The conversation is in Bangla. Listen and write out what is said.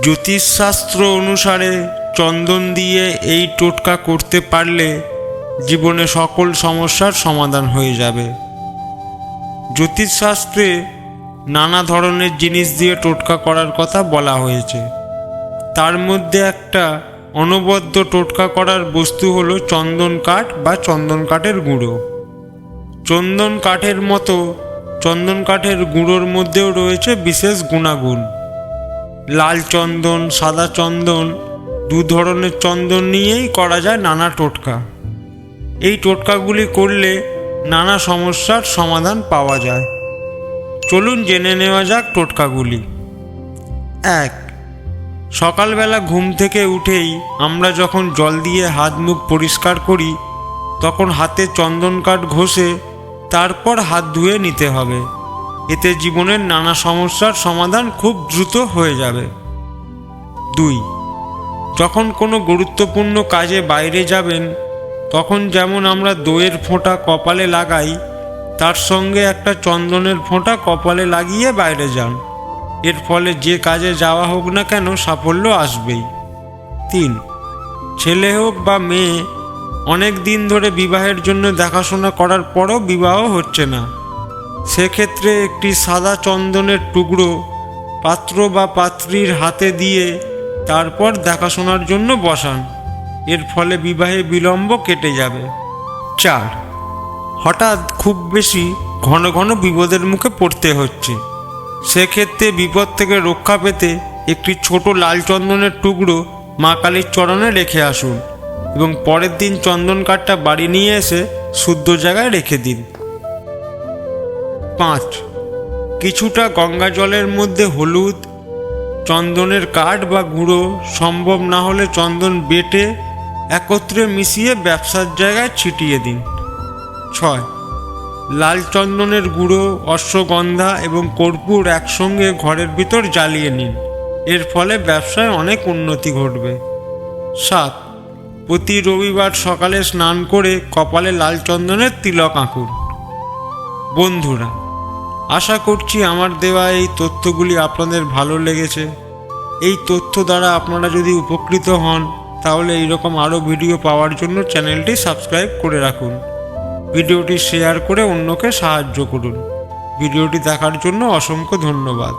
জ্যোতিষশাস্ত্র অনুসারে চন্দন দিয়ে এই টোটকা করতে পারলে জীবনে সকল সমস্যার সমাধান হয়ে যাবে। জ্যোতিষশাস্ত্রে নানা ধরনের জিনিস দিয়ে টোটকা করার কথা বলা হয়েছে। তার মধ্যে একটা অনবদ্য টোটকা করার বস্তু হলো চন্দন কাঠ বা চন্দন কাঠের গুঁড়ো। চন্দন কাঠের মতো চন্দন কাঠের গুঁড়োর মধ্যেও রয়েছে বিশেষ গুণাগুণ। লাল চন্দন, সাদা চন্দন, দু ধরনের চন্দন নিয়েই করা যায় নানা টোটকা। এই টোটকাগুলি করলে নানা সমস্যার সমাধান পাওয়া যায়। চলুন জেনে নেওয়া যাক টোটকাগুলি। এক, সকালবেলা ঘুম থেকে উঠেই আমরা যখন জল দিয়ে হাত মুখ পরিষ্কার করি, তখন হাতে চন্দন কাঠ ঘষে তারপর হাত ধুয়ে নিতে হবে। এতে জীবনের নানা সমস্যার সমাধান খুব দ্রুত হয়ে যাবে। দুই, যখন কোনো গুরুত্বপূর্ণ কাজে বাইরে যাবেন, তখন যেমন আমরা দইয়ের ফোঁটা কপালে লাগাই, তার সঙ্গে একটা চন্দনের ফোঁটা কপালে লাগিয়ে বাইরে যান। এর ফলে যে কাজে যাওয়া হোক না কেন সাফল্য আসবেই। তিন, ছেলে হোক বা মেয়ে, অনেক দিন ধরে বিবাহের জন্য দেখাশোনা করার পরও বিবাহ হচ্ছে না। সেক্ষেত্রে একটি সাদা চন্দনের টুকরো পাত্র বা পাত্রীর হাতে দিয়ে তারপর দেখাশোনার জন্য বসান। এর ফলে বিবাহে বিলম্ব কেটে যাবে। চার, হঠাৎ খুব বেশি ঘন ঘন বিপদের মুখে পড়তে হচ্ছে। সেক্ষেত্রে বিপদ থেকে রক্ষা পেতে একটি ছোট লাল চন্দনের টুকরো মা কালীর চরণে রেখে আসুন এবং পরের দিন চন্দন কাঠটা বাড়ি নিয়ে এসে শুদ্ধ জায়গায় রেখে দিন। পাঁচ। কিছুটা গঙ্গা জলের মধ্যে হলুদ, চন্দনের কাঠ বা গুঁড়ো সম্ভব না হলে চন্দন বেটে একত্রে মিশিয়ে ব্যবসার জায়গায় ছিটিয়ে দিন। ছয়। লাল চন্দনের গুঁড়ো, অশ্বগন্ধা এবং কর্পূর একসঙ্গে ঘরের ভিতর জ্বালিয়ে নিন। এর ফলে ব্যবসায় অনেক উন্নতি ঘটবে। সাত। প্রতি রবিবার সকালে স্নান করে কপালে লাল চন্দনের তিলক আঁকুন। বন্ধুরা, আশা করছি আমার দেওয়া এই তথ্যগুলি আপনাদের ভালো লেগেছে। এই তথ্য দ্বারা আপনারা যদি উপকৃত হন, তাহলে এইরকম আরও ভিডিও পাওয়ার জন্য চ্যানেলটি সাবস্ক্রাইব করে রাখুন। ভিডিওটি শেয়ার করে অন্যকে সাহায্য করুন। ভিডিওটি দেখার জন্য অসংখ্য ধন্যবাদ।